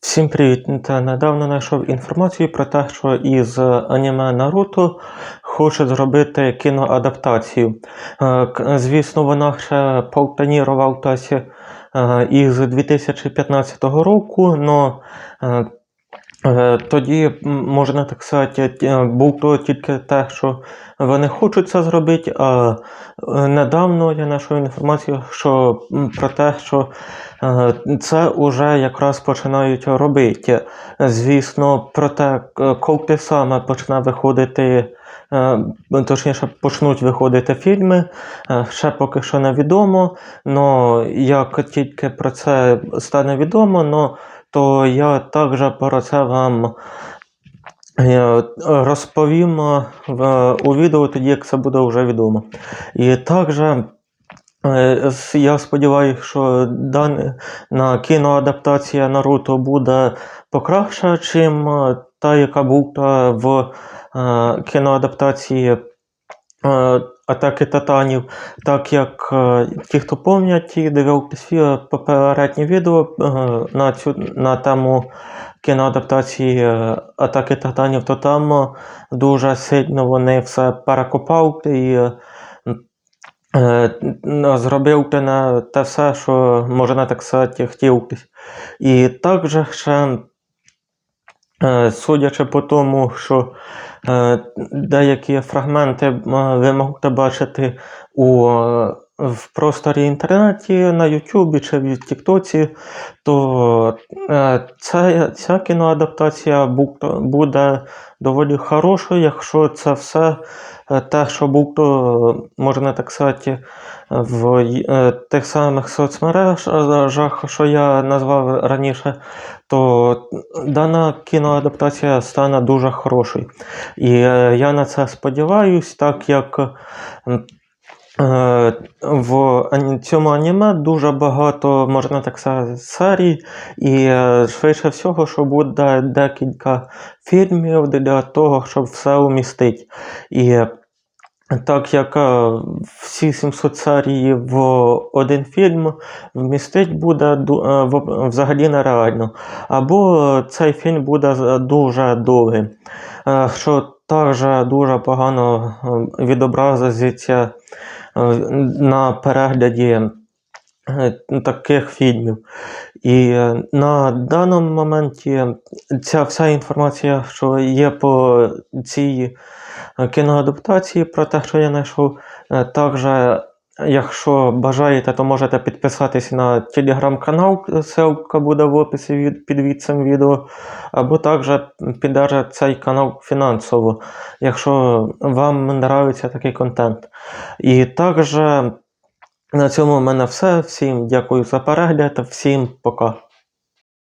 Всім привіт! Та недавно знайшов інформацію про те, що із аніме Наруто хочуть зробити кіноадаптацію. Е, Звісно, вона ще повтонірувалася е, із 2015 року, але тоді, можна так сказати, був то тільки те, що вони хочуть це зробити, а е, недавно я знайшов інформацію що, про те, що Е, Це вже якраз починають робити. Звісно, про те, коли саме почне виходити, е, точніше, почнуть виходити фільми, е, ще поки що невідомо. Но як тільки про це стане відомо, но, то я також про це вам е, розповім е, у відео тоді, як це буде вже відомо. І також. Е, Я сподіваюся, що дана кіноадаптація Наруто буде покраща, е, та, яка була в кіноадаптації Атаки Титанів. Так як е, ті, хто пам'ятають, ті дивилися попереднє відео е, на, цю, на тему кіноадаптації е, Атаки Титанів, то там дуже сильно вони все перекопали і е, Е, Зробив те все, що можна так сказати, хотів. І також ще, судячи по тому, що е, деякі фрагменти е, ви можете бачити у, е, в просторі інтернеті, на Ютубі чи в Тіктоці, то е, ця, ця кіноадаптація буде доволі хорошою, якщо це все е, те, що було, можна так сказати, в е, тих самих соцмережах, що я назвав раніше, то дана кіноадаптація стане дуже хорошою. І я на це сподіваюсь, так як в цьому аніме дуже багато, можна так сказати, серій, і е, швидше всього, що буде декілька фільмів для того, щоб все умістити. І так як е, всі 700 серій в один фільм вмістить буде е, взагалі нереально. Або е, цей фільм буде дуже довгим, е, що також дуже погано е, відобразиться е, на перегляді е, таких фільмів. І е, на даному моменті ця вся інформація, що є по цій е, кіноадаптації, про те, що я знайшов, е, також. Якщо бажаєте, то можете підписатись на телеграм-канал, ссылка буде в описі під цим відео, або також піддержати цей канал фінансово, якщо вам подобається такий контент. І також на цьому в мене все. Всім дякую за перегляд, всім пока.